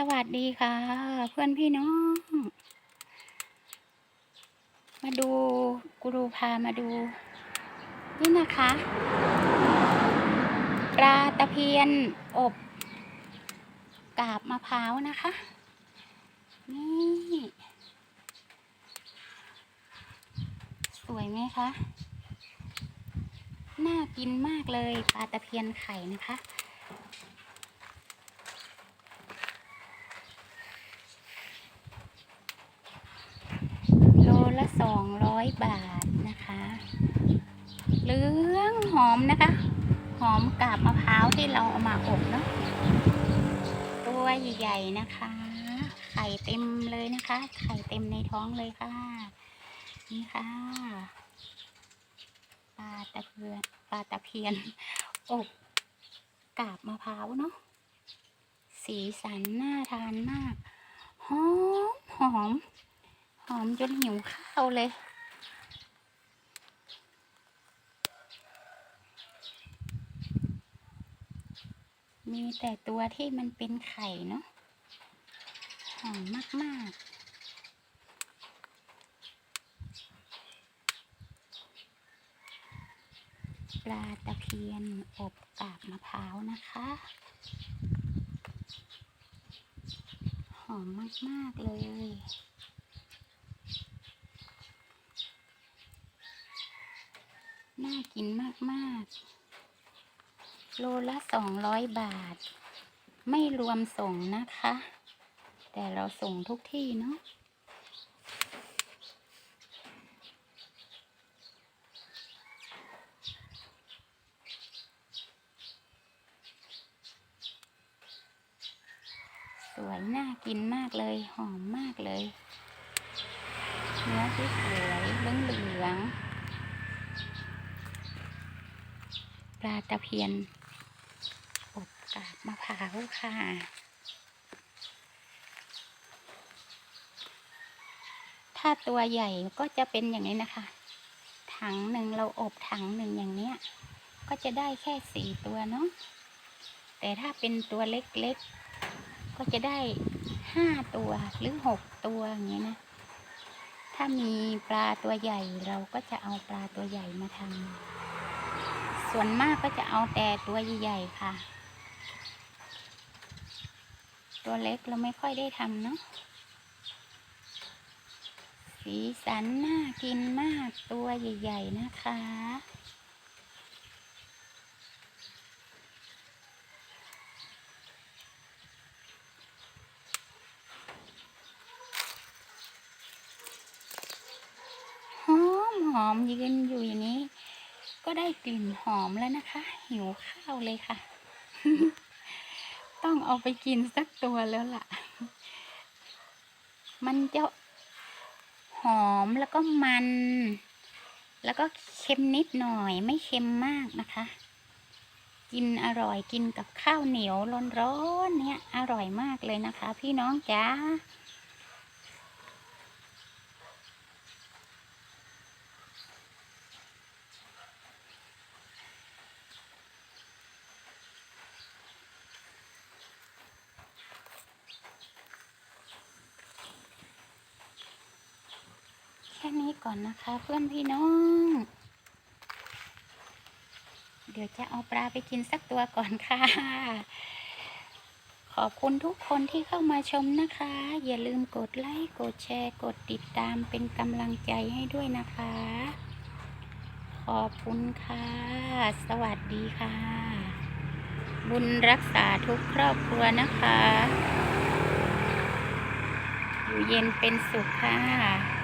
สวัสดีค่ะ เพื่อนพี่น้อง มาดูกูรูพามาดู นี่นะคะปลาตะเพียนอบกาบมะพร้าวนะคะ นี่ สวยไหมคะ น่ากินมากเลยปลาตะเพียนไข่นะคะ โลละสองร้อย บาทนะคะเหลืองหอมนะคะ หอมกาบมะพร้าวที่เราเอามาอบเนาะตัวใหญ่ๆนะคะ ไข่เต็มเลยนะคะ ไข่เต็มในท้องเลยค่ะ นี่ค่ะปลาตะเพียนปลาตะเพียน อบกาบมะพร้าวเนาะสีสันน่าทานมากหอมหอมหอมจนหิวข้าวเลย มีแต่ตัวที่มันเป็นไข่เนาะหอมมากๆปลาตะเพียนอบกาบมะพร้าวนะคะ หอมมาก ๆ เลย น่ากินมาก ๆ โลละสองร้อยบาท ไม่รวมส่งนะคะ แต่เราส่งทุกที่เนาะสวยน่ากินมากเลยหอมมากเลย เนื้อที่สวยเหลืองเหลืองปลาตะเพียน มะพร้าวค่ะ ถ้าตัวใหญ่ก็จะเป็นอย่างนี้นะคะ ถังหนึ่งเราอบถังหนึ่งอย่างเนี้ย ก็จะได้แค่สี่ตัวเนาะ แต่ถ้าเป็นตัวเล็กๆ ก็จะได้ห้าตัวหรือหกตัวอย่างนี้นะ ถ้ามีปลาตัวใหญ่เราก็จะเอาปลาตัวใหญ่มาทำส่วนมากก็จะเอาแต่ตัวใหญ่ๆค่ะ ตัวเล็กเราไม่ค่อยได้ทำเนาะสีสันน่ากินมากตัวใหญ่ๆนะคะ หอมหอมยืนอยู่อย่างนี้ ก็ได้กลิ่นหอมแล้วนะคะ หิวข้าวเลยค่ะ ต้องเอาไปกินสักตัวแล้วล่ะ มันจะหอมแล้วก็มัน แล้วก็เค็มนิดหน่อยไม่เค็มมากนะคะ กินอร่อยกินกับข้าวเหนียวร้อนๆเนี่ยอร่อยมากเลยนะคะ พี่น้องจ้า ค่นี้ก่อนนะคะ เพื่อนพี่น้อง เดี๋ยวจะเอาปลาไปกินสักตัวก่อนค่ะ ขอบคุณทุกคนที่เข้ามาชมนะคะ อย่าลืมกดไลค์ กดแชร์ กดติดตามเป็นกำลังใจให้ด้วยนะคะ ขอบคุณค่ะ สวัสดีค่ะ บุญรักษาทุกครอบครัวนะคะอยู่เย็นเป็นสุขค่ะ